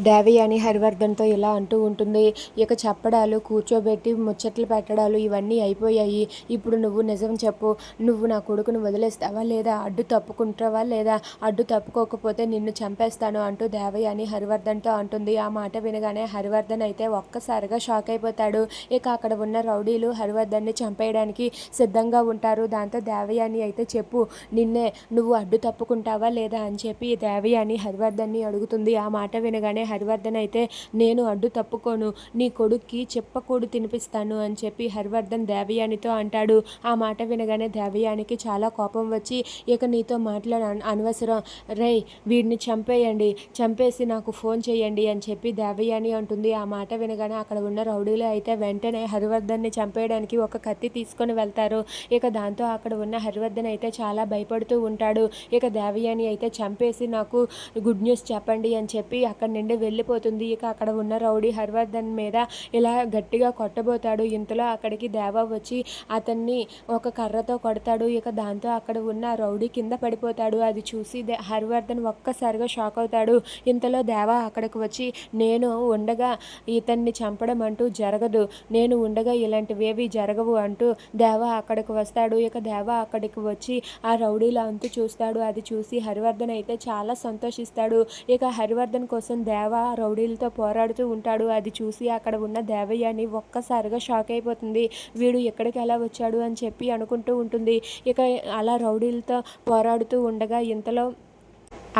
దేవయాని హరివర్ధన్తో ఇలా అంటూ ఉంటుంది. ఇక చెప్పడాలు కూర్చోబెట్టి ముచ్చట్లు పెట్టడాలు ఇవన్నీ అయిపోయాయి. ఇప్పుడు నువ్వు నిజం చెప్పు. నువ్వు నా కొడుకును వదిలేస్తావా లేదా? అడ్డు తప్పుకుంటావా లేదా? అడ్డు తప్పుకోకపోతే నిన్ను చంపేస్తాను అంటూ దేవయాని హరివర్ధన్తో అంటుంది. ఆ మాట వినగానే హరివర్ధన్ అయితే ఒక్కసారిగా షాక్ అయిపోతాడు. ఇక అక్కడ ఉన్న రౌడీలు హరివర్ధన్ని చంపేయడానికి సిద్ధంగా ఉంటారు. దాంతో దేవయాని అయితే చెప్పు. నిన్నే నువ్వు అడ్డు తప్పుకుంటావా లేదా అని చెప్పి దేవయాని హరివర్ధన్ని అడుగుతుంది. ఆ మాట వినగానే హరివర్ధన్ అయితే నేను అడ్డు తప్పుకోను నీ కొడుక్కి చెప్పకూడు తినిపిస్తాను అని చెప్పి హరివర్ధన్ దేవయానితో అంటాడు. ఆ మాట వినగానే దేవయానికి చాలా కోపం వచ్చి ఇక నీతో మాట్లాడ అనవసరం. రై వీడిని చంపేయండి. చంపేసి నాకు ఫోన్ చేయండి అని చెప్పి దేవయాని అంటుంది. ఆ మాట వినగానే అక్కడ ఉన్న రౌడీలు అయితే వెంటనే హరివర్ధన్ని చంపేయడానికి ఒక కత్తి తీసుకొని వెళ్తారు. ఇక దాంతో అక్కడ ఉన్న హరివర్ధన్ అయితే చాలా భయపడుతూ ఉంటాడు. ఇక దేవయాని అయితే చంపేసి నాకు గుడ్ న్యూస్ చెప్పండి అని చెప్పి అక్కడి నుండి వెళ్ళిపోతుంది. ఇక అక్కడ ఉన్న రౌడీ హరివర్ధన్ మీద ఇలా గట్టిగా కొట్టబోతాడు. ఇంతలో అక్కడికి దేవ వచ్చి అతన్ని ఒక కర్రతో కొడతాడు. ఇక దాంతో అక్కడ ఉన్న రౌడీ కింద పడిపోతాడు. అది చూసి హరివర్ధన్ ఒక్కసారిగా షాక్ అవుతాడు. ఇంతలో దేవ అక్కడికి వచ్చి నేను ఉండగా ఇతన్ని చంపడం అంటూ జరగదు. నేను ఉండగా ఇలాంటివేవి జరగవు అంటూ దేవ అక్కడికి వస్తాడు. ఇక దేవ అక్కడికి వచ్చి ఆ రౌడీల అంతు చూస్తాడు. అది చూసి హరివర్ధన్ అయితే చాలా సంతోషిస్తాడు. ఇక హరివర్ధన్ కోసం దేవ రౌడీలతో పోరాడుతూ ఉంటాడు. అది చూసి అక్కడ ఉన్న దేవయ్యని ఒక్కసారిగా షాక్ అయిపోతుంది. వీడు ఎక్కడికి ఎలా వచ్చాడు అని చెప్పి అనుకుంటూ ఉంటుంది. ఇక అలా రౌడీలతో పోరాడుతూ ఉండగా ఇంతలో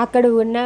అక్కడ ఉన్న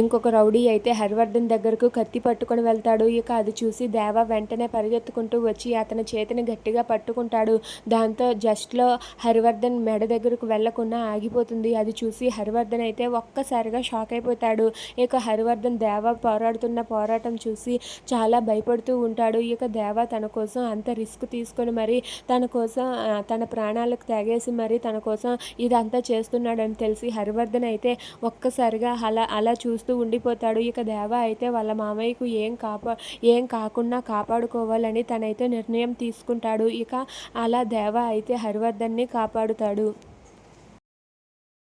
ఇంకొక రౌడీ అయితే హరివర్ధన్ దగ్గరకు కత్తి పట్టుకొని వెళ్తాడు. ఇక అది చూసి దేవ వెంటనే పరిగెత్తుకుంటూ వచ్చి అతని చేతిని గట్టిగా పట్టుకుంటాడు. దాంతో జస్ట్లో హరివర్ధన్ మెడ దగ్గరకు వెళ్ళకుండా ఆగిపోతుంది. అది చూసి హరివర్ధన్ అయితే ఒక్కసారిగా షాక్ అయిపోతాడు. ఇక హరివర్ధన్ దేవ పోరాడుతున్న పోరాటం చూసి చాలా భయపడుతూ ఉంటాడు. ఇక దేవ తన కోసం అంత రిస్క్ తీసుకొని మరి తన కోసం తన ప్రాణాలకు తెగేసి మరి తన కోసం ఇదంతా చేస్తున్నాడని తెలిసి హరివర్ధన్ అయితే ఒక్కసారి ఒక్కసారిగా అలా అలా చూస్తూ ఉండిపోతాడు. ఇక దేవ అయితే వాళ్ళ మామయ్యకు ఏం కాపా ఏం కాకుండా కాపాడుకోవాలని తనైతే నిర్ణయం తీసుకుంటాడు. ఇక అలా దేవ అయితే హరివర్ధన్ని కాపాడుతాడు.